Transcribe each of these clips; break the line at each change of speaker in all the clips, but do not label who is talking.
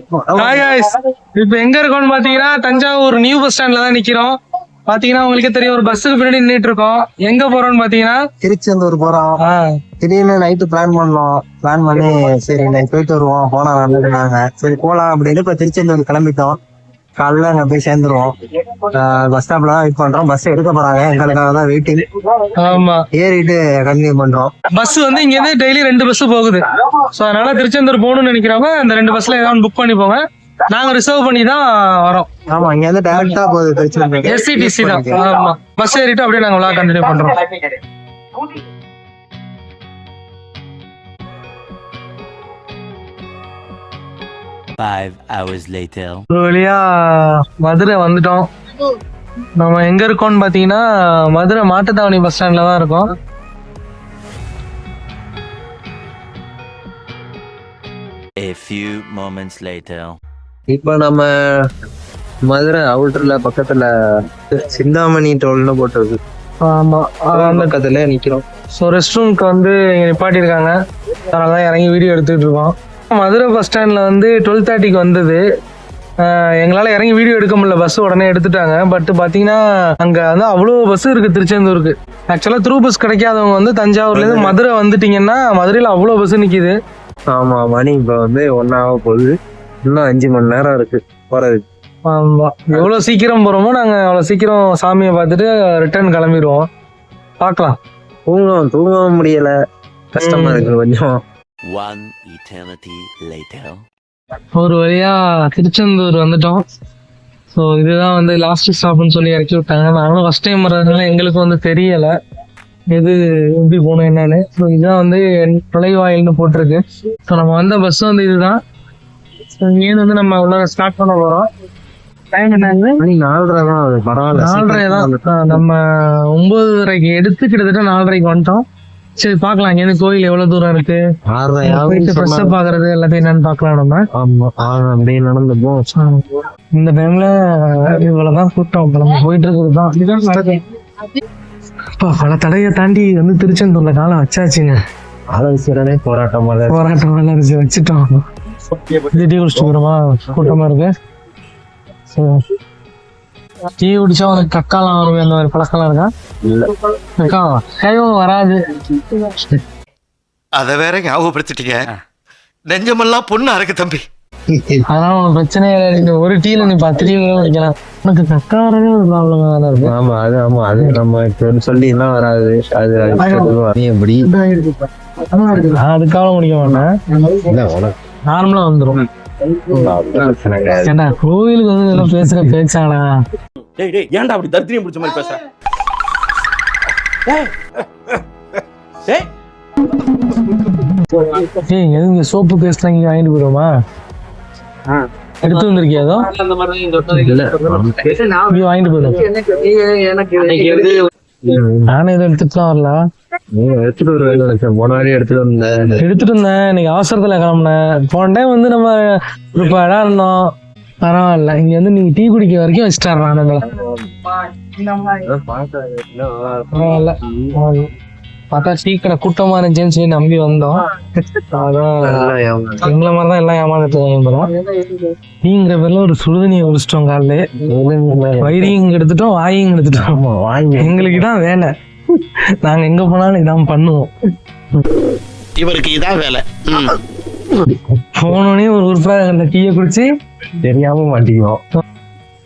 இப்போ எங்க இருக்கோம்னு பாத்தீங்கன்னா தஞ்சாவூர் நியூ பஸ் ஸ்டாண்ட்ல தான் நிக்கிறோம். பாத்தீங்கன்னா உங்களுக்கே தெரியும் ஒரு பஸ்ஸுக்கு பின்னாடி நின்னுட்டு இருக்கோம். எங்க போறோம்னு பாத்தீங்கன்னா
திருச்செந்தூர் போறோம். திடீர்னு நைட்டு பிளான் பண்ணோம். பிளான் பண்ணி சரி நைட் போயிட்டு வருவோம். போனா நல்லதுனாங்க சரி போலாம் அப்படின்னு இப்ப திருச்செந்தூர் கிளம்பிட்டோம். காலைல அங்க போய் சேர்ந்துருவோம். பஸ் ஸ்டாப்ல தான் வெயிட் பண்றோம். பஸ் எடுக்க போறாங்க. எங்களுக்காக தான் வெயிட்டிங்
ஆமா.
ஏறிட்டு கண்டினியூ பண்றோம்.
பஸ் வந்து இங்க இருந்து டெய்லி ரெண்டு பஸ் போகுது. சோ அதனால திருச்செந்தூர் போகணும்னு நினைக்கிறவங்க அந்த ரெண்டு பஸ்ல ஏதாவது புக் பண்ணி போங்க நாங்க ரிசர்வ் பண்ணி தான் வரோம்.
ஆமா இங்க இருந்து டேரக்டா போகுது திருச்செந்தூர்.
எஸ்சிடிசி தான். ஆமா. பஸ் ஏறிட்டு அப்படியே நாங்க விழா கண்டினியூ பண்றோம்.
Five hours later.
ஒரு வழியா மதுரை வந்துட்டோம். நம்ம எங்க இருக்கோம்னு பாத்தீங்கன்னா மதுரை மாட்டுத்தாவணி பஸ் ஸ்டாண்ட்ல தான் இருக்கோம்.
A few moments later.
இப்ப நம்ம மதுரை அவுட்டர்ல பக்கத்துல சிந்தாமணி டோல்னு போட்டிருக்கு.
ஆமா
அந்த பக்கத்துல நிக்கிறோம்.
ஸோ ரெஸ்ட் ரூம்க்கு வந்து இங்க நிப்பாட்டியிருக்காங்க. அதனால தான் இறங்கி வீடியோ எடுத்துட்டு இருக்கோம். மதுரை பஸ் ஸ்டாண்ட்ல வந்து டுவெல் தேர்ட்டிக்கு வந்தது. எங்களால இறங்கி வீடியோ எடுக்க முடியல. பஸ் உடனே எடுத்துட்டாங்க. பட் பாத்தீங்கன்னா அங்க வந்து அவ்வளோ பஸ் இருக்கு திருச்செந்தூருக்கு. ஆக்சுவலா த்ரூ பஸ் கிடைக்காதவங்க வந்து தஞ்சாவூர்ல இருந்து மதுரை வந்துட்டீங்கன்னா மதுரையில அவ்வளோ பஸ் நிக்குது.
ஆமா மணி இப்ப வந்து ஒன்னாக போகுது. இன்னும் அஞ்சு மணி நேரம் இருக்கு போறதுக்கு.
ஆமா. எவ்வளவு சீக்கிரம் போறோமோ நாங்க அவ்வளவு சீக்கிரம் சாமியை பார்த்துட்டு ரிட்டர்ன் கிளம்பிடுவோம். பார்க்கலாம்.
தூங்கவும் தூங்கவும் முடியல. கஷ்டமா இருக்கு கொஞ்சம்.
One eternity later.
ஒரு வழியா திருச்செந்தூர் வந்துட்டோம். ஸோ இதுதான் வந்து லாஸ்ட் ஸ்டாப்னு சொல்லி இறக்கி விட்டாங்க. நாங்களும் ஃபர்ஸ்ட் டைம் வர்றதுனால எங்களுக்கு வந்து தெரியல. எது எப்படி போகணும் என்னன்னு. ஸோ இதுதான் வந்து நுழைவாயில்னு போட்டிருக்கு. ஸோ நம்ம வந்த பஸ் வந்து இதுதான். ஸோ இங்கேருந்து வந்து நம்ம உள்ள ஸ்டார்ட் பண்ண போகிறோம் டைம் என்னங்க?
மணி நாலரை தான். பரவாயில்ல
நாலரை தான். நம்ம ஒன்பதரைக்கு எடுத்து கிட்டத்தட்ட நாலரைக்கு வந்துட்டோம். சரி பார்க்கலாம். இங்கேருந்து கோயில் எவ்வளவு தூரம் இருக்கு? போயிட்டு
சொன்னாங்க.
பார்க்கறது எல்லாத்தையும் என்னன்னு பார்க்கலாம் நம்ம.
ஆமா அப்படியே நடந்து
இந்த டைம்ல இவ்வளவுதான் கூட்டம். இப்ப நம்ம போயிட்டு இருக்கிறது தான் இதுதான் நடக்கும் அப்பா, பல தடையை தாண்டி வந்து திருச்செந்தூர்ல காலம் வச்சாச்சுங்க.
ஆலோசனை போராட்டம்.
போராட்டம் எல்லாம் வச்சு வச்சுட்டோம். கூட்டமா இருக்கு. டீ குடிச்சா உனக்கு கக்காலாம் வரும் அந்த மாதிரி பழக்கம்லாம் இருக்கா?
இல்ல.
கக்கா கையும் வராது.
அத வேற ஞாபகப்படுத்திட்டீங்க. நெஞ்சமெல்லாம் பொண்ணா இருக்கு தம்பி.
அதனால உனக்கு பிரச்சனையே இல்லை. நீ ஒரு டீல நீ பத்து டீ கூட குடிக்கலாம். உனக்கு கக்கா வரவே ஒரு ப்ராப்ளமா தானே இருக்கும்
ஆமா அது ஆமா அது நம்ம இப்ப சொல்லி எல்லாம் வராது? அது நீ எப்படி?
அதுக்காக முடிக்க மாட்டேன்.
உனக்கு
நார்மலா வந்துரும்.
பிரச்சனை கிடையாது.
ஏண்டா கோவிலுக்கு வந்து இதெல்லாம் பேசுற பேச்சாடா?
டேய் டேய் ஏன்டா அப்படி தரித்திரியம் பிடிச்ச மாதிரி பேசுற? டேய்
எதுங்க சோப்பு பேஸ்ட்லாம் இங்க வாங்கிட்டு போயிடுவோமா? எடுத்து வந்திருக்கியா ஏதோ?
இல்ல
இங்க வாங்கிட்டு போயிடும் நானே எதுவும் எடுத்துட்டுலாம் வரல.
நீ எடுத்துட்டு நினைச்சேன் போன வாரி எடுத்துட்டு வந்தேன்.
எடுத்துட்டு இருந்தேன் இன்னைக்கு அவசரத்துல கிளம்புனேன். போன டைம் வந்து நம்ம இப்போ இடம் இருந்தோம் பரவாயில்ல. இங்க வந்து நீங்க டீ குடிக்க வரைக்கும் வச்சுட்டாடுறான் நம்மள பரவாயில்ல. பார்த்தா டீ கடை கூட்டமா இருந்துச்சுன்னு சொல்லி நம்பி வந்தோம். அதான் எங்களை மாதிரி தான் எல்லாம் ஏமாந்துட்டு இருக்காங்க டீங்கிற பேர்ல ஒரு சுடுதண்ணியை குடிச்சிட்டோம் காலைல வயிறையும் எடுத்துட்டோம் வாயையும் எடுத்துட்டோம். எங்களுக்கு தான் வேலை. நாங்க எங்க போனாலும் இதான் பண்ணுவோம்.
இவருக்கு இதான் வேலை.
போனோடனே ஒரு உறுப்பா அந்த டீயை குடிச்சு
தெரியாம மாட்டிக்குவோம்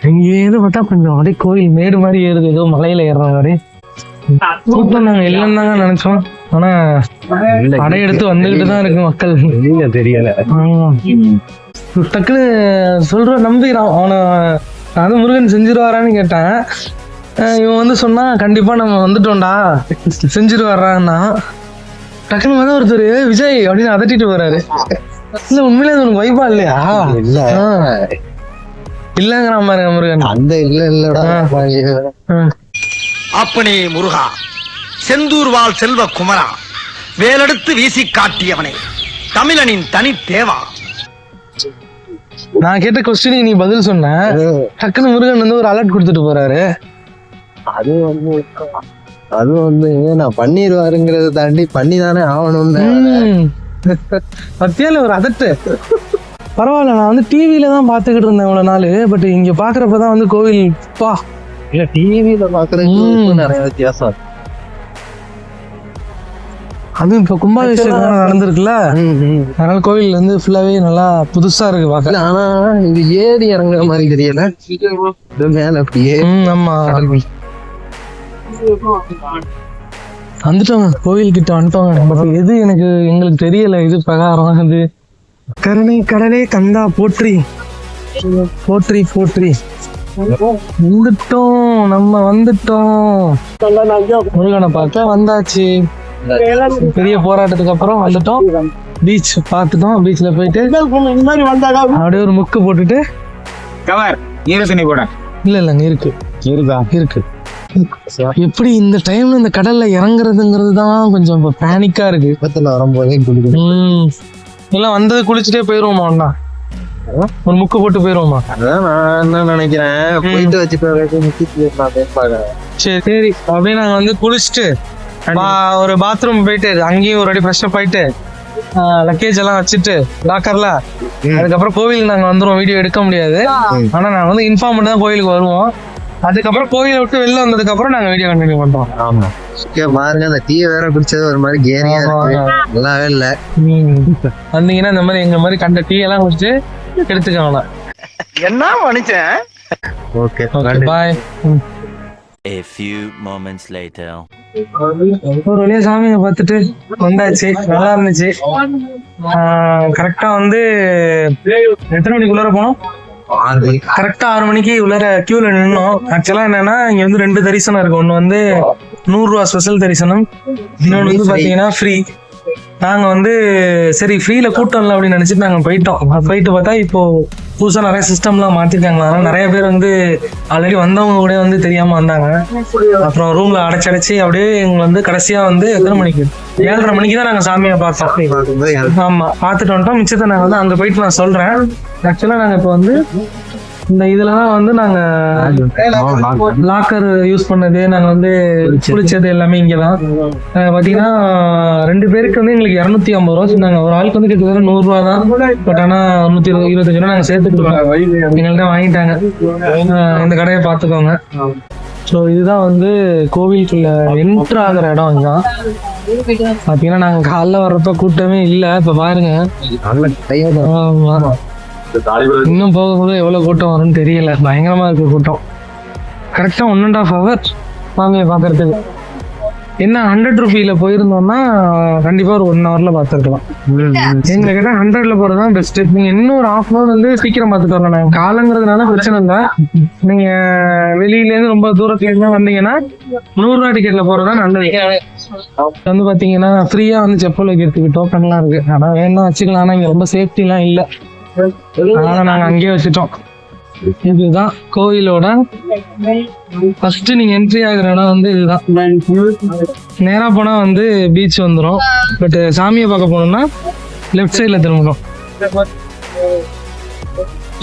இங்கேருந்து பார்த்தா கொஞ்சம் அப்படியே கோயில் மேடு மாதிரி ஏறுது. ஏதோ மலையில ஏறுற மாதிரி. கூட்டம் நாங்க இல்லைன்னு தாங்க நினைச்சோம். ஆனா படை எடுத்து வந்துகிட்டு தான் இருக்கு மக்கள்.
தெரியல.
டக்குன்னு சொல்ற நம்பிக்கிறான் அவனை நான் வந்து முருகன் செஞ்சிருவாரான்னு கேட்டேன். இவன் வந்து சொன்னா கண்டிப்பா நம்ம வந்துட்டோம்டா. செஞ்சிருவாரான்னா. டக்குன்னு வந்து ஒருத்தர் "ஏய் விஜய் அப்படின்னு அதட்டிட்டு போறாரு. இல்ல உண்மையிலே அது உனக்கு வைப்பா இல்லையா?
இல்ல.
இல்லங்கிற மாதிரி முருகன்?
அந்த இல்ல இல்லடா.
அப்பனே முருகா செந்தூர் வாழ் செல்வ குமரா வேலெடுத்து வீசி காட்டியவனே தமிழனின் தனி தேவா.
நான் கேட்ட கொஸ்டினுக்கு நீ பதில் சொன்ன. டக்குன்னு முருகன் வந்து ஒரு அலர்ட் கொடுத்துட்டு போறாரு.
அது வந்து அது வந்து நான் பண்ணிடுவாருங்கிறத தாண்டி பண்ணி தானே ஆகணும்னு.
ம். பத்தியால ஒரு அதட்டு. பரவாயில்ல நான் வந்து டிவியில தான் பார்த்துக்கிட்டு இருந்தேன் இவ்வளோ நாள் பட் இங்கே பார்க்குறப்ப தான் வந்து கோவில் பா.
இல்ல டிவியில பாக்குறதுக்கு
ம்.
நிறைய வித்தியாசம்.
அதுவும் இப்போ கும்பாபிஷேகம் நடந்திருக்குல்ல? அதனால கோவில் வந்து ஃபுல்லாவே நல்லா புதுசா இருக்கு பார்க்க.
ஆனா இது ஏறி இறங்குற மாதிரி தெரியல. மேல அப்படியே
ஆமா. வந்துட்டோங்க கோவில் கிட்ட வந்துட்டோங்க பட் எது எனக்கு எங்களுக்கு தெரியல. இது பிரகாரம் அது கருணை கடலே கந்தா போற்றி. போற்றி போற்றி. வந்துட்டோம். நம்ம வந்துட்டோம். முருகனை பார்க்க வந்தாச்சு. பெரிய போராட்டத்துக்கு அப்புறம் வந்துட்டோம். பீச் பார்த்துட்டோம். பீச்ல போயிட்டு அப்படியே ஒரு முக்கு போட்டுட்டு
கவர் ஈரத்துணி கூட
இல்ல இல்லங்க இருக்கு.
இருக்கா.
இருக்கு. எப்படி இந்த டைம்ல இந்த கடல்ல இறங்குறதுங்கிறது தான் கொஞ்சம் பேனிக்கா இருக்கு.
பக்கத்துல வரும்போதே குளிக்கும்
ம். எல்லாம் வந்தது குளிச்சுட்டே போயிருவோமா அண்ணா? ஒரு முக்கு போட்டு போயிருவோமா?
அதான் நான் என்ன நினைக்கிறேன். போயிட்டு வச்சுட்டு முக்கிட்டு
சரி சரி. அப்படியே நாங்க வந்து குளிச்சுட்டு ஒரு பாத்ரூம் போயிட்டு அங்கேயும் ஒரு அடி ஃப்ரெஷ் அப் ஆயிட்டு லக்கேஜ் எல்லாம் வச்சுட்டு லாக்கர்ல அதுக்கப்புறம் கோவில் நாங்க வந்துருவோம். வீடியோ எடுக்க முடியாது. ஆனா நாங்க வந்து இன்ஃபார்ம் பண்ணி தான் கோயிலுக்கு வருவோம். அதுக்கப்புறம் கோயிலை விட்டு வெளில வந்ததுக்கு அப்புறம் நாங்க வீடியோ கண்டினியூ பண்றோம்
ஆமா. பாருங்க அந்த டீ வேற குடிச்சது ஒரு மாதிரி கேரியா இருக்கு. நல்லாவே இல்ல.
வந்தீங்கன்னா இந்த மாதிரி எங்க மாதிரி கண்ட டீ எல்லாம் குடிச்சு எடுத்துக்கோங்க
என்ன மனுஷன்?
Okay
okay bye
A few moments later.
ஒரு வழியா சாமியை பார்த்துட்டு வந்தாச்சு. நல்லா இருந்துச்சு. கரெக்டா வந்து எத்தனை மணிக்குள்ளார போனோம்? கரெக்டா ஆறு மணிக்கு உள்ளார கியூல நின்னோம். ஆக்சுவலா என்னன்னா இங்க வந்து ரெண்டு தரிசனம் இருக்கு. ஒண்ணு வந்து நூறு ரூபா ஸ்பெஷல் தரிசனம். இன்னொன்னு வந்து பாத்தீங்கன்னா ஃப்ரீ நாங்க வந்து சரி ஃப்ரீல கூட்டம் இல்லை அப்படின்னு நினைச்சிட்டு நாங்க போயிட்டோம். போயிட்டு பார்த்தா இப்போ புதுசா நிறைய சிஸ்டம்லாம் மாத்திருக்காங்க. அதனால நிறைய பேர் வந்து ஆல்ரெடி வந்தவங்க கூட வந்து தெரியாம வந்தாங்க. அப்புறம் ரூம்ல அடைச்சடைச்சு அப்படியே எங்க வந்து கடைசியா வந்து எத்தனை மணிக்கு? ஏழரை மணிக்கு தான் நாங்க சாமியை பார்த்தோம். ஆமா பார்த்துட்டு வந்துட்டோம். மிச்சத்தை நாங்க வந்து அங்க போயிட்டு நான் சொல்றேன். ஆக்சுவலா நாங்க இப்போ வந்து இந்த இதுல தான் வந்து நாங்க லாக்கர் யூஸ் பண்ணது நாங்க வந்து குளிச்சது எல்லாமே இங்க தான் பாத்தீங்கன்னா ரெண்டு பேருக்கு வந்து எங்களுக்கு இரநூத்தி ஐம்பது ரூபா சொன்னாங்க ஒரு ஆளுக்கு வந்து கிட்டத்தட்ட நூறு ரூபா தான் பட் ஆனா நூத்தி இருபது இருபத்தஞ்சு ரூபா நாங்க சேர்த்து கொடுத்தோம் எங்கள்ட்ட வாங்கிட்டாங்க. இந்த கடையை பார்த்துக்கோங்க. ஸோ இதுதான் வந்து கோவிலுக்குள்ள என்ட்ரு ஆகிற இடம் இதுதான் பார்த்தீங்கன்னா நாங்கள் காலைல வர்றப்ப கூட்டமே இல்லை. இப்போ பாருங்க. ஆமா. இன்னும் போக போக எவ்வளோ கூட்டம் வரும்னு தெரியல. பயங்கரமா இருக்கு கூட்டம். கரெக்டாக ஒன் அண்ட் ஆஃப் ஹவர் மாமியை பார்க்கறதுக்கு. என்ன ஹண்ட்ரட் ருபீல போயிருந்தோம்னா கண்டிப்பா ஒரு ஒன் ஹவர்ல பாத்துருக்கலாம் எங்களை கேட்டா ஹண்ட்ரட்ல போறதுதான் பெஸ்ட் நீங்க இன்னும் ஒரு ஹாஃப் ஹவர் வந்து சீக்கிரம் பாத்துட்டு வரலாம் காலங்கிறதுனால பிரச்சனை இல்லை. நீங்க வெளியில இருந்து ரொம்ப தூரத்துல இருந்து வந்தீங்கன்னா நூறு ரூபா டிக்கெட்ல போறது தான் நல்லது. வந்து பாத்தீங்கன்னா ஃப்ரீயா வந்து செப்பல் வைக்கிறதுக்கு டோக்கன்லாம் இருக்கு. ஆனா வேணா வச்சுக்கலாம். ஆனா இங்க ரொம்ப சேஃப்டி எல்லாம் இல்லை. அதனால நாங்க அங்கேயே வச்சுட்டோம். இதுதான் கோயிலோட ஃபர்ஸ்ட் நீங்க என்ட்ரி ஆகுற இடம் வந்து இதுதான். நேரா போனா வந்து பீச் வந்துரும். பட் சாமியை பார்க்க போனோம்னா லெஃப்ட் சைடுல திரும்பணும்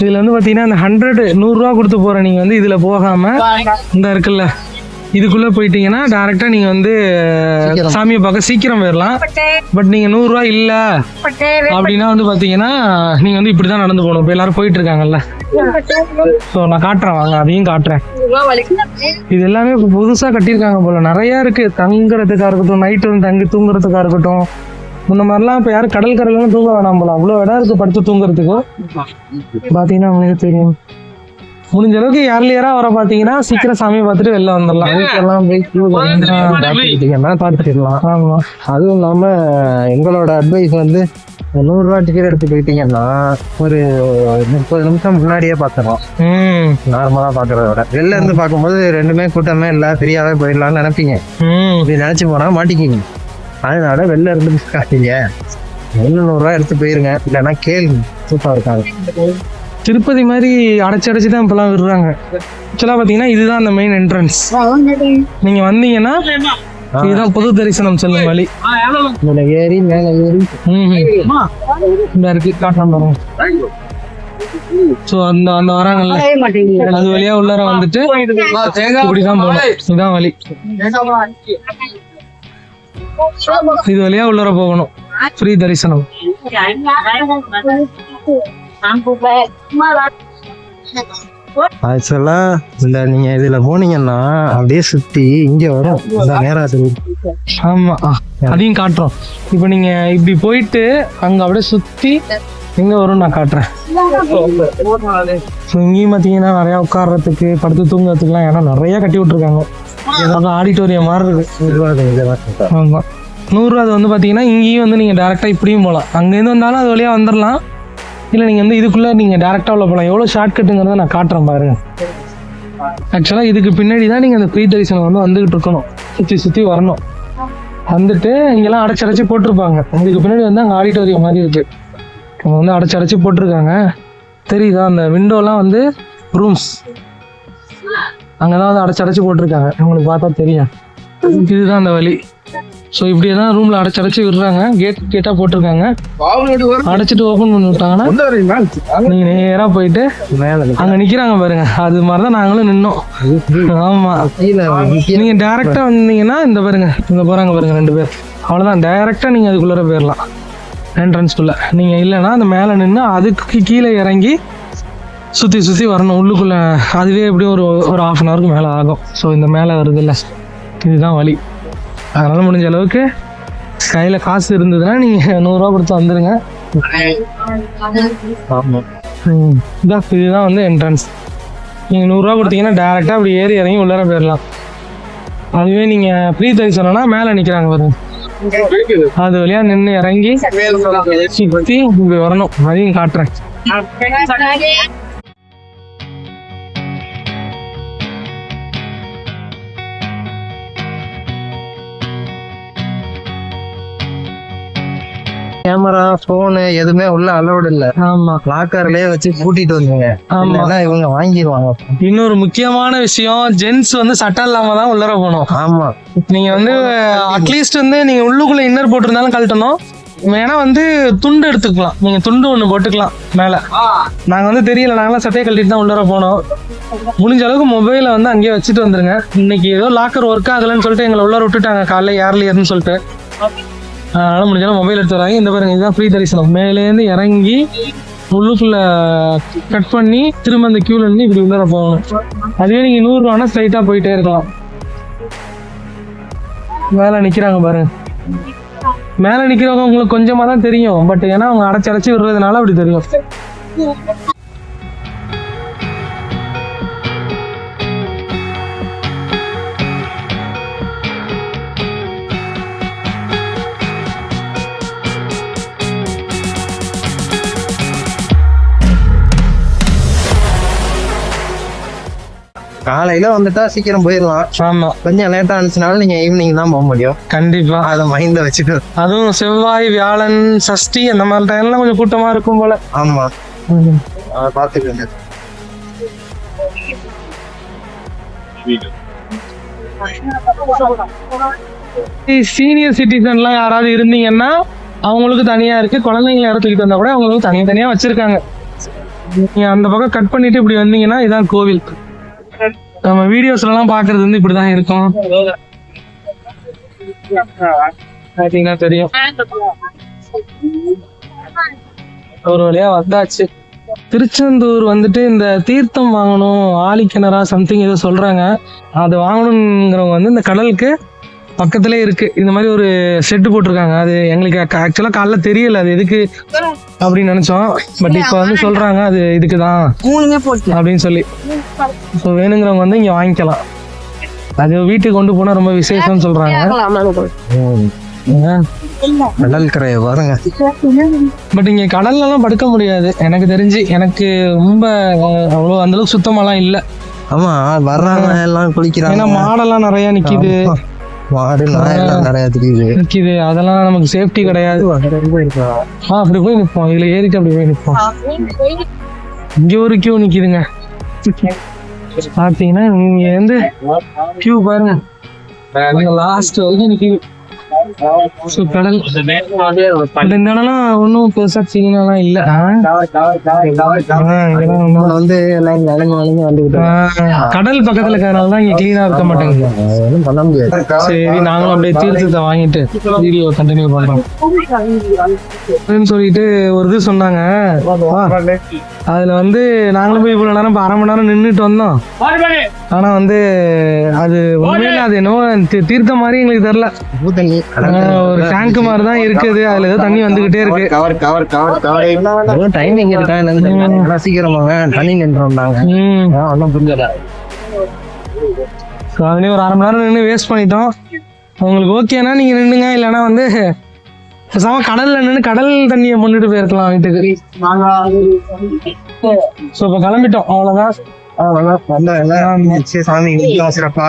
இதுல வந்து பாத்தீங்கன்னா இந்த ஹண்ட்ரட் நூறுரூவா கொடுத்து போற நீங்க வந்து இதுல போகாம இந்த இருக்குல்ல இதுக்குள்ள போயிட்டீங்கன்னா டைரக்டா நீங்க வந்து சாமியை பார்க்க சீக்கிரம் போயிடலாம் பட் நீங்க நூறு ரூபாய் இல்ல அப்படின்னா வந்து பாத்தீங்கன்னா நீங்க வந்து இப்படிதான் நடந்து போகணும். இப்ப எல்லாரும் போயிட்டு இருக்காங்கல்ல. ஸோ நான் காட்டுறேன் வாங்க அதையும் காட்டுறேன். இது எல்லாமே இப்ப புதுசா கட்டியிருக்காங்க போல. நிறைய இருக்கு. தங்குறதுக்கா இருக்கட்டும் நைட்டு வந்து தங்கி தூங்குறதுக்கா இருக்கட்டும். முன்ன மாதிரிலாம் இப்போ யாரும் கடல் கரையிலாம் தூங்க வேணாம் போல. அவ்வளோ இடம் இருக்கு படுத்து தூங்குறதுக்கு. பார்த்தீங்கன்னா உங்களுக்கு தெரியும். முடிஞ்ச அளவுக்கு ஏர்லியரா வர பாத்தீங்கன்னா சீக்கிரம் சாமியை பார்த்துட்டு வெளில வந்துடலாம். அதுக்கெல்லாம் போய் பார்த்துக்கலாம். ஆமா.
அதுவும் இல்லாம எங்களோட அட்வைஸ் வந்து நூறு ரூபா டிக்கெட் எடுத்து போயிட்டீங்கன்னா ஒரு முப்பது நிமிஷம் முன்னாடியே பார்த்துடலாம்.
ம்.
நார்மலா பாக்குறத விட. வெளில இருந்து பார்க்கும்போது ரெண்டுமே கூட்டமே இல்ல ஃப்ரீயாவே போயிடலாம்னு நினைப்பீங்க.
ம்.
இப்படி நினைச்சு போனா மாட்டிக்கிங்க. அதனால வெளில இருந்து காட்டீங்க நூறு ரூபா எடுத்து போயிருங்க. இல்லைன்னா கேளுங்க. சூப்பரா இருக்காங்க
திருப்பதி மாதிரி அடைச்சு அடைச்சு தான் இப்பெல்லாம் விடுறாங்க. ஆக்சுவலாக பார்த்தீங்கன்னா இதுதான் அந்த மெயின் என்ட்ரன்ஸ் நீங்க வந்தீங்கன்னா இதுதான் பொது தரிசனம் செல்லும் வழி.
ஏறி மேல ஏறி.
இந்த இருக்கு காட்டலாம் பாருங்க. ஸோ அந்த அந்த வராங்கல்ல. அது வழியா உள்ளார வந்துட்டு இப்படிதான் போகணும். இதுதான் வழி. இது வழியா உள்ளார போகணும். ஃப்ரீ தரிசனம்.
ஆக்சுவலா இந்த நீங்க இதுல போனீங்கன்னா அப்படியே சுத்தி இங்க வரும். இந்த
அதையும் காட்டுறோம். இப்போ நீங்க இப்படி போயிட்டு அங்க அப்படியே சுத்தி எங்க வரும் நான் காட்டுறேன். ஸோ இங்கேயும் பார்த்தீங்கன்னா நிறைய உட்கார்றதுக்கு படுத்து தூங்குறதுக்குலாம் இடம் நிறைய கட்டி விட்டுருக்காங்க. ஏதாவது ஆடிட்டோரியம் மாதிரி இருக்கு. ஆமா. நூறுரூவா அது வந்து பார்த்தீங்கன்னா இங்கேயும் வந்து நீங்கள் டேரெக்டாக இப்படியும் போகலாம். அங்கேருந்து வந்தாலும் அது வழியாக வந்துடலாம் இல்லை நீங்கள் வந்து இதுக்குள்ளே நீங்கள் டேரெக்டாக உள்ள போகலாம் எவ்வளோ ஷார்ட்கட்டுங்கிறத நான் காட்டுறேன் பாருங்க. ஆக்சுவலாக இதுக்கு பின்னாடி தான் நீங்கள் அந்த ஃப்ரீ தரிசனம் வந்து வந்துக்கிட்டு இருக்கணும். சுற்றி சுற்றி வரணும். வந்துட்டு இங்கெல்லாம் அடைச்சி அடைச்சி போட்டிருப்பாங்க. இதுக்கு பின்னாடி வந்து அங்கே ஆடிட்டோரியம் மாதிரி இருக்குது அவங்க வந்து அடைச்சி அடைச்சி போட்டிருக்காங்க. தெரியுதா? அந்த விண்டோலாம் வந்து ரூம்ஸ் அங்கே தான் வந்து அடைச்சி அடைச்சி போட்டிருக்காங்க. உங்களுக்கு பார்த்தா தெரியும். இதுதான் அந்த வழி. ஸோ இப்படியே தான் ரூமில் அடைச்சி அடைச்சி விடுறாங்க. கேட் கேட்டாக போட்டிருக்காங்க. அடைச்சிட்டு ஓப்பன் பண்ணி விட்டாங்கன்னா நீங்கள் நேராக போயிட்டு அங்கே நிற்கிறாங்க பாருங்க. அது மாதிரி தான் நாங்களும் நின்னோம். ஆமாம் நீங்க டைரக்டா வந்தீங்கன்னா இந்த பாருங்க இந்த போறாங்க பாருங்க ரெண்டு பேர். அவ்வளவுதான். டைரக்டா நீங்க அதுக்குள்ளே போயிடலாம் என்ட்ரன்ஸ்குள்ள நீங்க இல்லைன்னா அந்த மேலே நின்று அதுக்கு கீழே இறங்கி சுற்றி சுற்றி வரணும். உள்ளுக்குள்ள அதுவே எப்படியும் ஒரு ஒரு ஹாஃப் அன் ஹவருக்கு மேலே ஆகும். ஸோ இந்த மேலே வருது இல்லை இதுதான் வழி. அதனால முடிஞ்ச அளவுக்கு கையில் காசு இருந்ததுன்னா நீங்கள் நூறுரூவா கொடுத்து வந்துடுங்க ம், இதான் இதுதான் வந்து என்ட்ரன்ஸ் நீங்கள் நூறுரூவா கொடுத்தீங்கன்னா டேரெக்டாக அப்படி ஏறி இறங்கி உள்ளார போயிடலாம் அதுவே நீங்கள் ஃப்ரீ தரிசனம்னா மேலே நிற்கிறாங்க பாருங்க. அது வழியா நின்று இறங்கி சுற்றி இப்படி வரணும். அதையும் காட்டுறேன்.
கேமரா போனு எதுவுமே உள்ள அலோடு இல்ல.
ஆமாம்
லாக்கர்லயே வச்சு கூட்டிட்டு வந்துங்க
ஆமா.
இவங்க வாங்கிடுவாங்க
இன்னொரு முக்கியமான விஷயம் ஜென்ஸ் வந்து சட்டம் இல்லாமல் தான் உள்ளார போகணும்.
ஆமா.
நீங்க வந்து அட்லீஸ்ட் வந்து நீங்க உள்ளுக்குள்ள இன்னர் போட்டிருந்தாலும் கழட்டணும். வேணா வந்து துண்டு எடுத்துக்கலாம். நீங்க துண்டு ஒண்ணு போட்டுக்கலாம் மேல. நாங்க வந்து தெரியல நாங்களாம் சட்டையை கழட்டிட்டு தான் உள்ளார போனோம். முடிஞ்ச அளவுக்கு மொபைலை வந்து அங்கேயே வச்சுட்டு வந்துருங்க. இன்னைக்கு ஏதோ லாக்கர் ஒர்க் ஆகலைன்னு சொல்லிட்டு எங்களை உள்ளார விட்டுட்டாங்க காலைல ஏர்லியர்னு சொல்லிட்டு. அதனால முடிஞ்சாலும் மொபைல் எடுத்து வராங்க. இந்த பாருங்க இதுதான் ஃப்ரீ தரிசனம். மேலேருந்து இறங்கி உள்ளுக்குள்ள கட் பண்ணி திரும்ப அந்த கியூல இருந்து இப்படி உள்ளார போகணும். அதுவே நீங்க நூறு ரூபானா ஸ்ட்ரைட்டா போயிட்டே இருக்கலாம். மேலே நிற்கிறாங்க பாருங்க. மேலே நிற்கிறவங்க உங்களுக்கு கொஞ்சமாக தான் தெரியும். பட் ஏன்னா அவங்க அடைச்சி அடைச்சி விடுறதுனால அப்படி தெரியும்.
காலையில வந்துட்டா சீக்கிரம் போயிடலாம்.
ஆமா.
கொஞ்சம் லேட்டா இருந்துச்சுனாலும் நீங்க ஈவினிங் தான் போக முடியும்.
கண்டிப்பா.
அதை மைண்ட்ல வச்சுட்டு
அதுவும் செவ்வாய் வியாழன் சஷ்டி அந்த மாதிரி டைம்லாம் கொஞ்சம் கூட்டமா இருக்கும் போல.
ஆமா. பாத்துக்கோங்க
சீனியர் சிட்டிசன்லாம் யாராவது இருந்தீங்கன்னா அவங்களுக்கு தனியா இருக்கு. குழந்தைங்க யாரும் தூக்கிட்டு வந்தா கூட அவங்களுக்கு தனியா தனியா வச்சிருக்காங்க. நீங்க அந்த பக்கம் கட் பண்ணிட்டு இப்படி வந்தீங்கன்னா இதான் கோவில். நம்ம வீடியோஸ்ல எல்லாம் பாக்குறது வந்து இப்படிதான் இருக்கும். பாத்தீங்கன்னா தெரியும். ஒரு வழியா வந்தாச்சு. திருச்செந்தூர் வந்துட்டு இந்த தீர்த்தம் வாங்கணும் ஆழிக்கிணறா சம்திங் ஏதோ சொல்றாங்க. அது வாங்கணுங்கிறவங்க வந்து இந்த கடலுக்கு பக்கத்திலே இருக்கு. இந்த மாதிரி ஒரு ஷெட்டு போட்டிருக்காங்க. அது எங்களுக்கு ஆக்சுவலா காலைல தெரியல. அது எதுக்கு அப்படின்னு நினைச்சோம். பட் இப்போ வந்து சொல்றாங்க அது இதுக்கு தான் அப்படின்னு சொல்லி. ஸோ வேணுங்கிறவங்க வந்து இங்க வாங்கிக்கலாம். அது வீட்டுக்கு கொண்டு போனா ரொம்ப விசேஷம்னு சொல்றாங்க.
கடல் கரையை பாருங்க.
பட் இங்க கடல்லலாம் படுக்க முடியாது. எனக்கு தெரிஞ்சு எனக்கு ரொம்ப அவ்வளோ அந்த அளவுக்கு சுத்தமாலாம் இல்லை.
ஆமா வர்றாங்க எல்லாம் குளிக்கிறாங்க.
ஏன்னா மாடெல்லாம் நிறைய நிக்குது.
மாடு நாய் எல்லாம் நிறைய தெரியுது.
நிக்குது. அதெல்லாம் நமக்கு சேஃப்டி கிடையாது. ஆ அப்படி போய் நிற்போம் இதுல ஏறிட்டு அப்படி போய் நிற்போம் இங்க ஒரு கியூ நிக்குதுங்க. பாத்தீங்கன்னா நீங்க வந்து கியூ பாருங்க. லாஸ்ட் வரைக்கும் நிக்குது. ஸோ கடல் இடம்லாம் ஒன்றும் பெருசா சீனாலாம் இல்லை.
வந்து
கடல் பக்கத்துல இருக்கிறதுனால தான் இங்க கிளீனா இருக்க மாட்டேங்குது. சரி நாங்களும் அப்படியே தீர்த்தத்தை வாங்கிட்டு வீடியோ கண்டினியூ சொல்லிட்டு ஒரு இது சொன்னாங்க. அதுல வந்து நாங்களும் போய் இவ்வளவு நேரம் இப்ப அரை மணி நேரம் நின்றுட்டு வந்தோம். ஆனா வந்து அது உண்மையில அது என்னவோ தீ- தீர்த்தம் மாதிரி எங்களுக்கு தெரியல.
உப்பு தண்ணி
ஆஹ் ஒரு டேங்க் மாதிரி தான் இருக்குது. அதுல ஏதோ தண்ணி வந்துகிட்டே இருக்கு.
Cover cover cover cover timing இருக்கா என்னன்னு தெரியல. ஆனா சீக்கிரமாக தண்ணி நின்றுட்டாங்க
ம்.
ஒன்றும் புரியல.
ஸோ அதுலேயும் ஒரு அரை மணி நேரம் நின்று வேஸ்ட் பண்ணிட்டோம். உங்களுக்கு ஓகேனா நீங்கள் நின்றுங்க இல்லைன்னா வந்து பேசாம கடல்ல நின்று கடல் தண்ணியை முன்னிட்டு போயிருக்கலாம் வீட்டுக்கு. ஸோ இப்போ கிளம்பிட்டோம். அவ்வளோதான்
வச்சு சாமி சிறப்பா.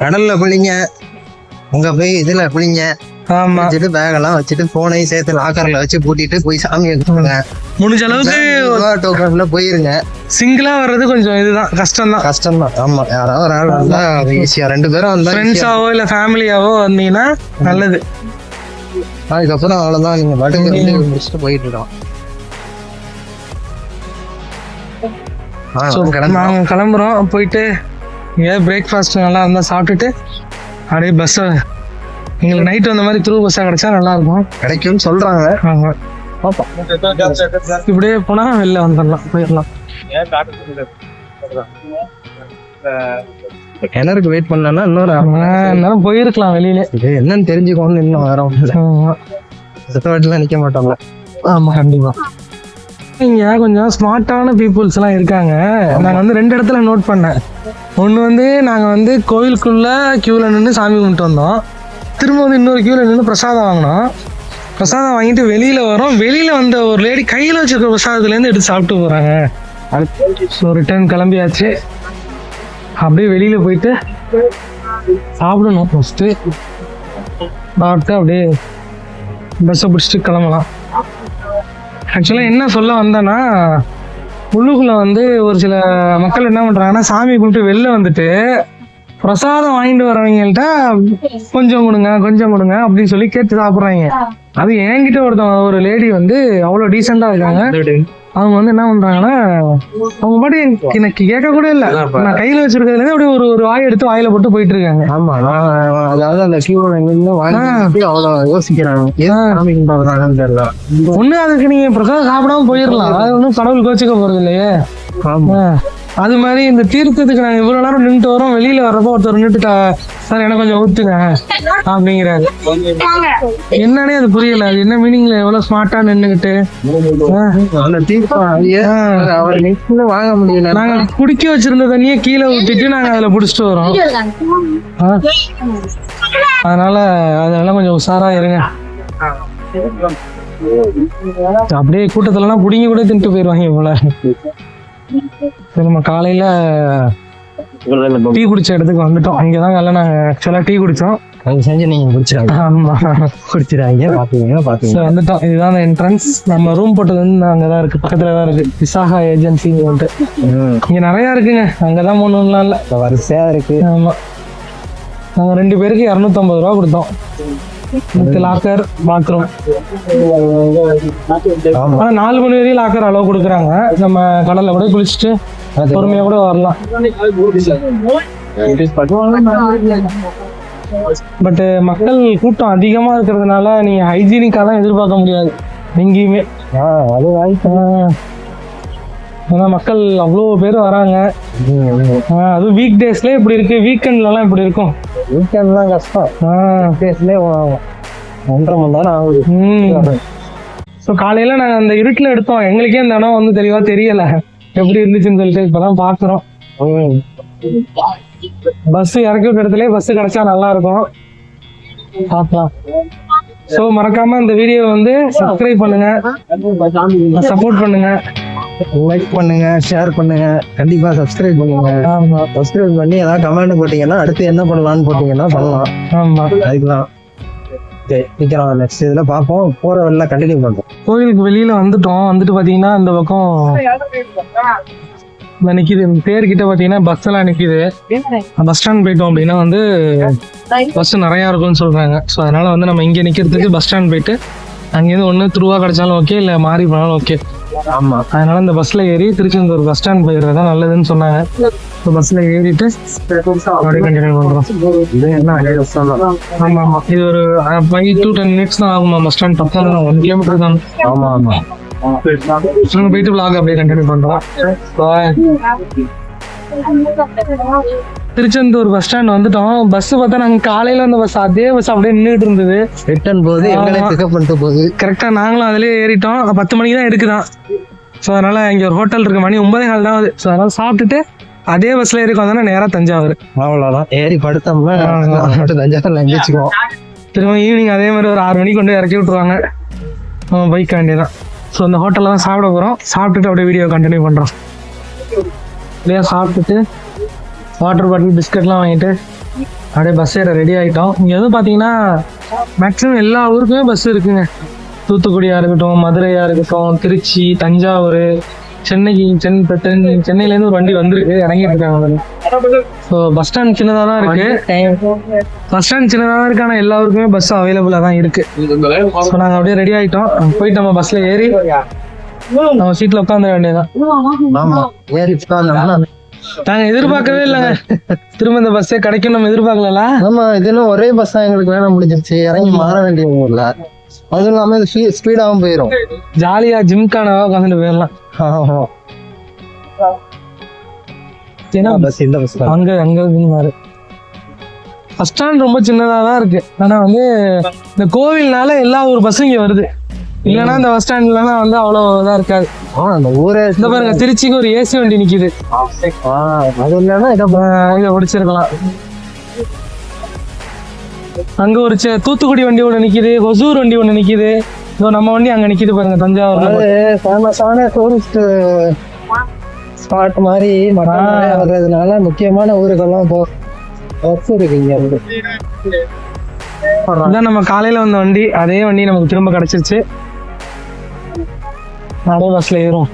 கடல்ல குளிங்க. அங்க போய் இதுல குளிங்க.
ஆமா.
வச்சுட்டு பேக் எல்லாம் வச்சுட்டு போனையும் சேர்த்து லாக்கர்ல வச்சு பூட்டிட்டு போய் சாமி கும்பிடுங்க.
முடிஞ்ச அளவுக்கு
டோக்கன்ல போயிருங்க.
சிங்கிளா வர்றது கொஞ்சம் இதுதான் கஷ்டம் தான்
கஷ்டம் தான் ஆமா. யாராவது ஒரு ஆள் வந்தா ஈஸியா ரெண்டு பேரும் வந்தா.
ஃப்ரெண்ட்ஸாவோ இல்லை ஃபேமிலியாவோ வந்தீங்கன்னா நல்லது.
அதுக்கப்புறம் அவ்வளவுதான். நீங்க பாட்டுக்கு முடிச்சுட்டு போயிட்டு இருக்கோம்.
நாங்கள் கிளம்புறோம். போயிட்டு எங்கேயாவது பிரேக்ஃபாஸ்ட் நல்லா இருந்தால் சாப்பிட்டுட்டு அப்படியே பஸ்ஸை எங்களுக்கு நைட் வந்த மாதிரி த்ரூ பஸ்ஸாக கிடைச்சா நல்லா இருக்கும்
கிடைக்கும்னு சொல்றாங்க.
ஆமா. இப்படியே போனா வெளில வந்துடலாம் போயிடலாம்.
கிணறுக்கு வெயிட் பண்ணலன்னா இன்னொரு நேரம்
போயிருக்கலாம் வெளியிலே.
இது என்னன்னு தெரிஞ்சுக்கோன்னு இன்னும் வரோம்.
ஆமா.
சுத்தவட்டிலாம் நிக்க மாட்டோம்ல
ஆமா கண்டிப்பா. இங்க கொஞ்சம் ஸ்மார்ட்டான பீப்புள்ஸ் எல்லாம் இருக்காங்க. நாங்க வந்து ரெண்டு இடத்துல நோட் பண்ணேன். ஒன்று வந்து நாங்க வந்து கோயிலுக்குள்ள கியூல நின்று சாமி கும்பிட்டு வந்தோம். திரும்ப வந்து இன்னொரு கியூல நின்று பிரசாதம் வாங்கினோம். பிரசாதம் வாங்கிட்டு வெளியில வரோம். வெளியில வந்த ஒரு லேடி கையில வச்சிருக்க பிரசாதத்துல இருந்து எடுத்து சாப்பிட்டு போறாங்க. ஸோ ரிட்டர்ன் கிளம்பியாச்சு. அப்படியே வெளியில போயிட்டு சாப்பிடணும் ஃபஸ்ட்டு சாப்பிட்டு அப்படியே பஸ்ஸை பிடிச்சிட்டு கிளம்பலாம். ஆக்சுவலாக என்ன சொல்ல வந்தேன்னா உள்ளுக்குள்ள வந்து ஒரு சில மக்கள் என்ன பண்றாங்கன்னா சாமி கும்பிட்டு வெளில வந்துட்டு பிரசாதம் வாங்கிட்டு வரவங்கள்ட்ட கொஞ்சம் கொடுங்க கொஞ்சம் கொடுங்க அப்படின்னு சொல்லி கேட்டு சாப்பிட்றாங்க. அது என்கிட்ட ஒருத்தவங்க ஒரு லேடி வந்து அவ்வளோ டீசெண்டாக இருக்காங்க. அவங்க வந்து என்ன பண்றாங்கன்னா அவங்க பாட்டு எனக்கு- எனக்கு கேட்க கூட இல்லை. நான் கையில வச்சிருக்கிறதுல அப்படியே ஒரு ஒரு வாய் எடுத்து வாயில போட்டு போயிட்டு இருக்காங்க.
ஆமா நான் அதாவது அந்த கியூல நின்று வாங்கி அவ்வளவு யோசிக்கிறாங்க. ஏன் சாமி கும்பிடுறாங்கன்னு தெரியல.
ஒண்ணு அதுக்கு நீங்க பிரசாதம் சாப்பிடாம போயிடலாம். அது ஒன்றும் கடவுள் கோச்சிக்க போறது இல்லையே
ஆமா
அது மாதிரி இந்த தீர்த்தத்துக்கு நாங்க இவ்வளவு நேரம் நின்றுட்டு வரோம். வெளியில வர்றப்போ ஒருத்தர் நின்றுட்டு சார் எனக்கு கொஞ்சம் ஊத்துங்க அப்படிங்கிறாரு. என்னன்னே அது புரியல. அது என்ன மீனிங்ல எவ்வளவு ஸ்மார்ட்டா நின்னுகிட்டு? ஆ,
அந்த தீர்ப்பம் ஐயா,
ஆ.
அவர் நின்று வாங்க முடியல.
நாங்க குடிக்க வச்சிருந்த தண்ணியை கீழே ஊத்திட்டு நாங்க அதுல புடிச்சிட்டு வரோம். அதனால அதெல்லாம் கொஞ்சம் உஷாரா இருங்க. அப்படியே கூட்டத்துலலாம் புடிங்கி கூட தின்ட்டு போயிடுவாங்க சரி, நம்ம காலையில டீ குடிச்ச இடத்துக்கு வந்துட்டோம். அங்கதான் காலைல நாங்க ஆக்சுவலா டீ குடிச்சோம்.
அது செஞ்சு நீங்க குடிச்சிடாங்க
ஆமா.
குடிச்சிடாங்க பாத்தீங்க
So,
பாத்தீங்க
வந்துட்டோம். இதுதான் என்ட்ரன்ஸ் நம்ம ரூம் போட்டது வந்து அங்கதான் இருக்கு. பக்கத்துல தான் இருக்கு. விசாகா ஏஜென்சி இங்க நிறைய இருக்குங்க. அங்கதான் போகணும்லாம் இல்ல
வரிசையா இருக்கு.
ஆமா. நாங்க ரெண்டு பேருக்கு இரநூத்தம்பது ரூபா கொடுத்தோம். வித் லாக்கர் பாத்ரூம் ஆனா நாலு மணி வரையும் லாக்கர் அளவு கொடுக்குறாங்க. நம்ம கடல்ல கூட குளிச்சுட்டு
அது
பொறுமையா கூட வரலாம். பட் மக்கள் கூட்டம் அதிகமா இருக்கிறதுனால நீங்க ஹைஜீனிக்கா தான் எதிர்பார்க்க முடியாது. எங்கேயுமே.
அது வாய்ப்பு
ஏன்னா மக்கள் அவ்வளோ பேர் வராங்க. அதுவும் வீக் டேஸ்ல இப்படி இருக்கு. வீக்கெண்ட்லலாம் இப்படி இருக்கும்.
வீக்கெண்ட்லாம் கஷ்டம்.
ஆஹ்
பேஸ்லேயே ஒன்றரை மணி நேரம் ஆகுது.
ம். ஸோ காலையில நாங்க அந்த இருட்டுல எடுத்தோம். எங்களுக்கே அந்த இடம் வந்து தெளிவா தெரியல. எப்படி இருந்துச்சுன்னு சொல்லிட்டு இப்பதான் பாக்குறோம்
ம்.
பஸ் இறக்கி இடத்துல பஸ் கிடைச்சா நல்லா இருக்கும். பார்க்கலாம். ஸோ மறக்காம இந்த வீடியோ வந்து சப்ஸ்கிரைப் பண்ணுங்க. சப்போர்ட் பண்ணுங்க.
லைக் பண்ணுங்க ஷேர் பண்ணுங்க. கண்டிப்பா சப்ஸ்கிரைப் பண்ணுங்க.
ஆமா.
சப்ஸ்கிரைப் பண்ணி ஏதாவது கமெண்ட் போட்டீங்கன்னா அடுத்து என்ன பண்ணலாம்னு போட்டீங்கன்னா பண்ணலாம்
ஆமா.
அதுக்குதான். சரி நிக்கிறோம். நெக்ஸ்ட் இதுல பார்ப்போம். போற வழியில கண்டினியூ பண்றோம்.
கோயிலுக்கு வெளியில வந்துட்டோம். வந்துட்டு பாத்தீங்கன்னா இந்த பக்கம் இந்த தேர்கிட்ட பாத்தீங்கன்னா பஸ் எல்லாம் நிக்குது. பஸ் ஸ்டாண்ட் போயிட்டோம் அப்படின்னா வந்து பஸ் நிறைய இருக்கும்னு சொல்றாங்க. ஸோ அதனால வந்து நம்ம இங்க நிக்கிறதுக்கு பஸ் ஸ்டாண்ட் போயிட்டு அங்கேருந்து ஒன்று திருவா கிடைச்சாலும் ஓகே இல்லை மாறி போனாலும் ஓகே
ஆமா.
அதனால இந்த பஸ்ல ஏறி திருச்செந்தூர் பஸ் ஸ்டாண்ட் போயிடுறது தான் நல்லதுன்னு சொன்னாங்க. ஸோ பஸ்ல ஏறிட்டு அப்படியே கண்டினியூ பண்றோம்.
இது என்ன அதே வருஷம் தான்
ஆமா ஆமா. இது ஒரு ஃபைவ் டு டென் மினிட்ஸ் தான் ஆகுமா பஸ் ஸ்டாண்ட் பக்கம் ஒன் கிலோமீட்டர் தான்.
ஆமா ஆமா.
நாங்க போயிட்டு vlog அப்படியே continue Bye. Tiruchendur bus stand வந்துட்டோம். பஸ் பார்த்தா நாங்க காலையில வந்த பஸ் அதே பஸ் அப்படியே நின்றுட்டு இருந்தது.
ரிட்டர்ன் போகுது எங்களே. பிக்கப் பண்ணிட்டு போகுது.
கரெக்டா நாங்களும் அதுலயே ஏறிட்டோம். பத்து மணிக்கு தான் எடுக்குதான். ஸோ அதனால இங்க ஒரு ஹோட்டல் இருக்கு. மணி ஒன்பதே கால் தான் ஆகுது. ஸோ அதனால சாப்பிட்டுட்டு அதே பஸ்ல ஏறி வந்தோம்னா நேரா தஞ்சாவூர்.
அவ்வளோதான் ஏறி படுத்தோம்னா தஞ்சாவூர்ல எங்கேச்சுக்குவோம்
திரும்ப ஈவினிங் அதே மாதிரி ஒரு ஆறு மணிக்கு கொண்டு இறக்கி விட்டுருவாங்க. பைக் வேண்டியதான் ஸோ அந்த ஹோட்டலில் தான் சாப்பிட போகிறோம் சாப்பிட்டுட்டு அப்படியே வீடியோ கண்டினியூ பண்ணுறோம் அப்படியே சாப்பிட்டுட்டு வாட்டர் பாட்டில் பிஸ்கட்லாம் வாங்கிட்டு அப்படியே பஸ் ஏற ரெடி ஆகிட்டோம் இங்கே எதுவும் பார்த்தீங்கன்னா மேக்ஸிமம் எல்லா ஊருக்குமே பஸ் இருக்குங்க. தூத்துக்குடியாக இருக்கட்டும் மதுரையாக இருக்கட்டும் திருச்சி தஞ்சாவூர் சென்னைக்கு சென்னை சென்னையிலேருந்து ஒரு வண்டி வந்திருக்கு இறங்கிட்டு இருக்காங்க ஸோ பஸ் ஸ்டாண்ட் சின்னதாக தான் இருக்கு. பஸ் ஸ்டாண்ட் சின்னதாக தான் இருக்கு ஆனால் எல்லா ஊருக்குமே பஸ் அவைலபிளாக தான் இருக்கு. ஸோ நாங்கள் அப்படியே ரெடி ஆகிட்டோம் போயிட்டு நம்ம பஸ்ஸில் ஏறி நம்ம சீட்டில் உட்காந்துட வேண்டியதான் நாங்கள் எதிர்பார்க்கவே இல்லைங்க. திரும்ப இந்த பஸ்ஸே கிடைக்கும் நம்ம எதிர்பார்க்கல
ஆமா இதுன்னு ஒரே பஸ் தான் எங்களுக்கு வேலை முடிஞ்சிருச்சு. இறங்கி மாற வேண்டிய ஊர்ல. அதுவும் இல்லாம இது ஸ்பீடாகவும் போயிடும்
ஜாலியாக ஜிம்கானாவா உட்காந்துட்டு போயிடலாம். அங்க அங்க இருக்குன்னாரு பஸ் ஸ்டாண்ட் ரொம்ப சின்னதாக தான் இருக்கு. ஆனா வந்து இந்த கோவில்னால எல்லா ஊர் பஸ்ஸும் இங்க வருது. இல்லைன்னா இந்த பஸ் ஸ்டாண்ட்லனா வந்து அவ்வளோ இதாக இருக்காது.
ஆ, அந்த ஊரே
இந்த பாருங்க திருச்சிக்கு ஒரு ஏசி வண்டி நிக்குது.
ஆ, அது இல்லைன்னா இதை
இதை பிடிச்சிருக்கலாம். அங்க ஒரு தூத்துக்குடி வண்டி ஒன்று நிக்குது ஒசூர் வண்டி ஒன்று நிக்குது. இதோ நம்ம வண்டி அங்க நிக்குது பாருங்க தஞ்சாவூர்ல
அது ஃபேமஸான டூரிஸ்ட் ஸ்பாட் மாதிரி. நிறைய வர்றதுனால முக்கியமான ஊருக்கெல்லாம் போ பஸ் இருக்கு இங்க இருந்து.
இதான் நம்ம காலையில வந்த வண்டி அதே வண்டி நமக்கு திரும்ப கிடைச்சிருச்சு. அதே பஸ்ல ஏறும்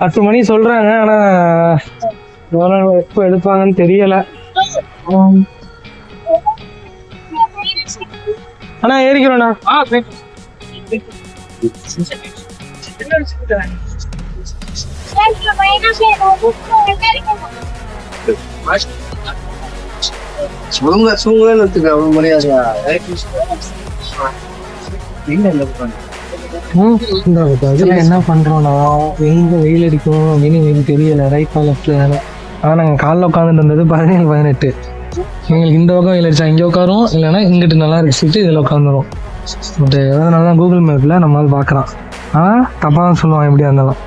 பத்து மணி சொல்றாங்க ஆனா எவ்வளவு எப்போ எடுப்பாங்கன்னு தெரியல. அண்ணா ஏறிக்கிறோண்ணா
சுங்க சுங்கன்னு வச்சுக்க
ம், என்ன பண்றோம்னா எங்க வெயில் அடிக்கும் அப்படின்னு எங்களுக்கு தெரியல ரைட் லெஃப்ட்ல ஆனா நாங்க காலைல உட்காந்துட்டு இருந்தது பதினேழு பதினெட்டு. எங்களுக்கு இந்த பக்கம் வெயில் அடிச்சா இங்கே உட்காரும் இல்லைன்னா இங்கிட்டு நல்லா இருக்கு இதில் உட்காந்துரும் பட் அதனால தான் கூகுள் மேப்பில் நம்மளால் பார்க்குறான். ஆனால் தப்பாக தான் சொல்லுவான் எப்படியா இருந்தாலும்.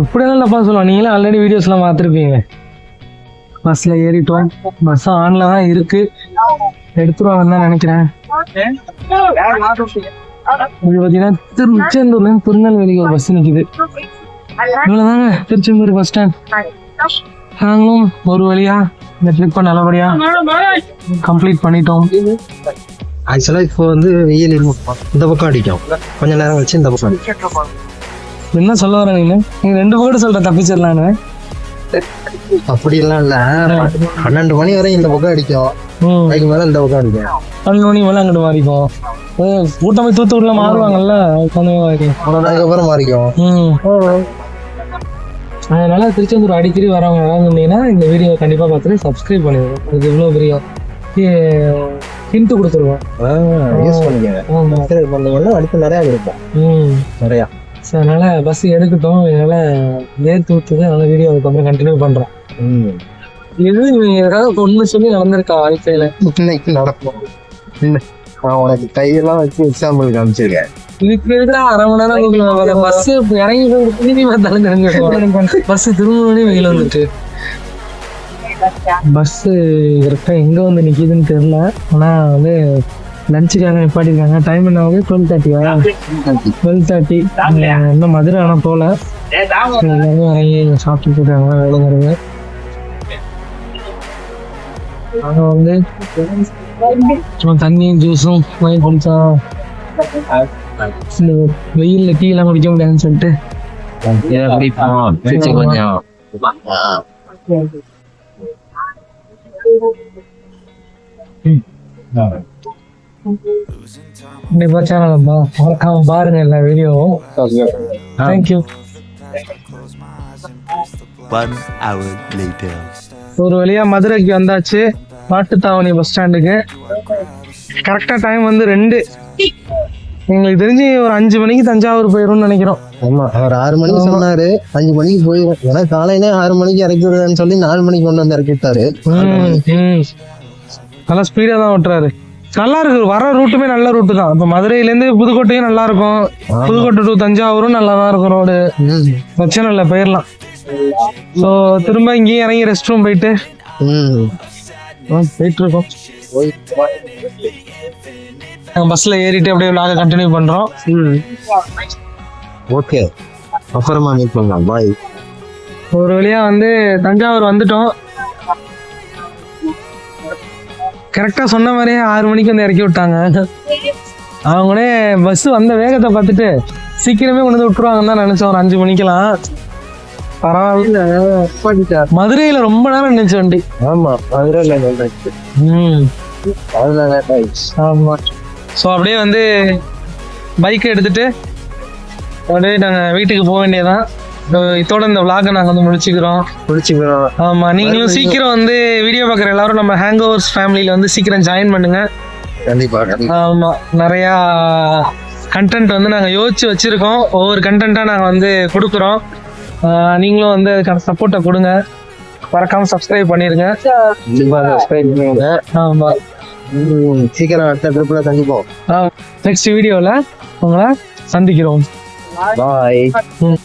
எப்படியாலும் தப்பாக சொல்லுவான். நீங்களே ஆல்ரெடி வீடியோஸ்லாம் பார்த்துருப்பீங்க. பஸ்ஸில் ஏறிட்டோம். பஸ் ஆனில் தான் இருக்கு. எடுத்துருவாங்கன்னு தான் நினைக்கிறேன். இது பார்த்தீங்கன்னா திருச்செந்தூர்லேருந்து திருநெல்வேலிக்கு ஒரு பஸ் நிற்குது இவ்வளோதாங்க திருச்செந்தூர் பஸ் ஸ்டாண்ட் நாங்களும் ஒரு வழியா இந்த ட்ரிப்பை நல்லபடியா கம்ப்ளீட் பண்ணிட்டோம்.
ஆக்சுவலா இப்போ வந்து வெயில் இந்த பக்கம் அடிக்கும். கொஞ்ச நேரம் கழிச்சு இந்த பக்கம் அடிக்கும்.
என்ன சொல்ல வரேன் நீங்க? நீங்க ரெண்டு பேரும் சொல்ற தப்பிச்சிடலான்னு
அப்படிலாம் இல்ல. பன்னெண்டு மணி வரை இந்த பக்கம் அடிக்கும். அதுக்கு மேல இந்த பக்கம் அடிக்கும்
பன்னெண்டு மணி மேலே அங்கிட்டு மாறிக்கும் கூட்டம் போய் தூத்துக்குடியில் மாறுவாங்கல்ல? உட்காந்து மாறிக்கும்
அதுக்கப்புறம் மாறிக்கும்
ம். அதனால திருச்செந்தூர் அடிக்கடி வரவங்க யாராவது இருந்தீங்கன்னா இந்த வீடியோ கண்டிப்பாக பார்த்துட்டு சப்ஸ்கிரைப் பண்ணிடுவோம் அது இவ்வளோ பெரிய ஹிண்ட் கொடுத்துருவோம்.
யூஸ் பண்ணிக்கங்க. அடுத்து நிறைய இருக்கும்
ம்.
நிறையா.
ஸோ அதனால பஸ் எடுக்கட்டும். அதனால நேர்த்து விட்டுது. அதனால வீடியோ அதுக்கப்புறம் கண்டினியூ பண்ணுறேன் இது ஏதாவது ஒன்று சொல்லி நடந்திருக்கா வாழ்க்கையில?
இன்னைக்கு நடக்கும். நான் உனக்கு கையெல்லாம் வச்சு எக்ஸாம்பிள் காமிச்சிருக்கேன்.
இதுக்கு அரை மணி நேரம் பஸ் இறங்கி திரும்பி பார்த்தாலும் தெரிஞ்சு பஸ் திரும்ப வெயில் வந்துட்டு. பஸ் கரெக்டாக எங்கே வந்து நிற்கிதுன்னு தெரியல. ஆனால் வந்து லஞ்சுக்காக நிப்பாட்டிருக்காங்க. டைம் என்ன ஆகுது? டுவெல் தேர்ட்டியா டுவெல் தேர்ட்டி இன்னும் மதுரை ஆனால் போகல எல்லாரும் இறங்கி சாப்பிட்டு இருக்காங்க வேலைங்கிறது நாங்கள் வந்து சும்மா தண்ணியும் ஜூஸும் வாங்கி குடிச்சோம் இந்த வெயில்ல டீ எல்லாம் குடிக்க முடியாதுன்னு சொல்லிட்டு
இதை குடிப்போம் பிடிச்சி கொஞ்சம்
கண்டிப்பா சேனல் மறக்காம பாருங்க எல்லா வீடியோவும் தேங்க்யூ
One hour later.
ஒரு வழியா மதுரைக்கு வந்தாச்சு. மாட்டுத்தாவணி பஸ் ஸ்டாண்டுக்கு கரெக்டா டைம் வந்து ரெண்டு. எங்களுக்கு தெரிஞ்சு ஒரு அஞ்சு மணிக்கு தஞ்சாவூர் போயிடும்னு நினைக்கிறோம்.
ஆமா அவர் ஆறு மணிக்கு சொன்னாரு. அஞ்சு மணிக்கு போயிடும் ஏன்னா காலையில ஆறு மணிக்கு இறக்கி விடுறேன்னு சொல்லி நாலு மணிக்கு கொண்டு வந்து இறக்கி விட்டாரு.
நல்லா ஸ்பீடா தான் ஓட்டுறாரு. நல்லா இருக்கு. வர ரூட்டுமே நல்ல ரூட்டு தான். இப்போ மதுரையில இருந்து புதுக்கோட்டையும் நல்லா இருக்கும். புதுக்கோட்டை டு தஞ்சாவூரும் நல்லா தான் இருக்கும் ரோடு. பிரச்சனை இல்லை போயிடலாம் ஸோ திரும்ப இங்கேயும் இறங்கி ரெஸ்ட் ரூம் போயிட்டு. போயிட்டு இருக்கோம் நாங்கள் பஸ்ஸில் ஏறிட்டு அப்படியே விளாக கண்டினியூ பண்ணுறோம்
ஓகே. அப்புறமா மீட் பண்ணலாம். பாய்
ஒரு வழியா வந்து தஞ்சாவூர் வந்துட்டோம். கரெக்டாக சொன்ன மாதிரியே ஆறு மணிக்கு வந்து இறக்கி விட்டாங்க. அவங்களே பஸ் வந்த வேகத்தை பார்த்துட்டு சீக்கிரமே கொண்டு வந்து விட்டுருவாங்கன்னு தான் நினைச்சோம். ஒரு அஞ்சு மணிக்கெல்லாம். பரவாயில்ல. மதுரையில ரொம்ப நேரம் நினைச்ச வண்டி.
ஆமா மதுரையில் நின்றுச்சு
ம்.
அதுல லேட் ஆயிடுச்சு.
ஆமா. ஸோ அப்படியே வந்து பைக் எடுத்துட்டு அப்படியே நாங்கள் வீட்டுக்கு போக வேண்டியதான் இதோட இந்த vlog-அ நாங்கள் வந்து முடிச்சுக்கிறோம்.
பிடிச்சிக்கிறோம்
ஆமா நீங்களும் சீக்கிரம் வந்து வீடியோ பார்க்குற எல்லாரும் நம்ம ஹேங் ஓவர்ஸ் ஃபேமிலியில் வந்து சீக்கிரம் ஜாயின் பண்ணுங்க.
கண்டிப்பா கண்டிப்பா.
ஆமா நிறையா கண்டென்ட் வந்து நாங்கள் யோசிச்சு வச்சிருக்கோம். ஒவ்வொரு கண்டென்ட்டாக நாங்கள் வந்து கொடுக்குறோம். நீங்களும் வந்து அதுக்கான சப்போர்ட்டை கொடுங்க. மறக்காம சப்ஸ்கிரைப் பண்ணிருங்க.
சப்ஸ்கிரைப் பண்ணுங்க
ஆமா.
சீக்கிரம் அடுத்த ட்ரிப்ல சந்திப்போம்.
நெக்ஸ்ட் வீடியோவில் உங்களை சந்திக்கிறோம்.
பாய்
ம்.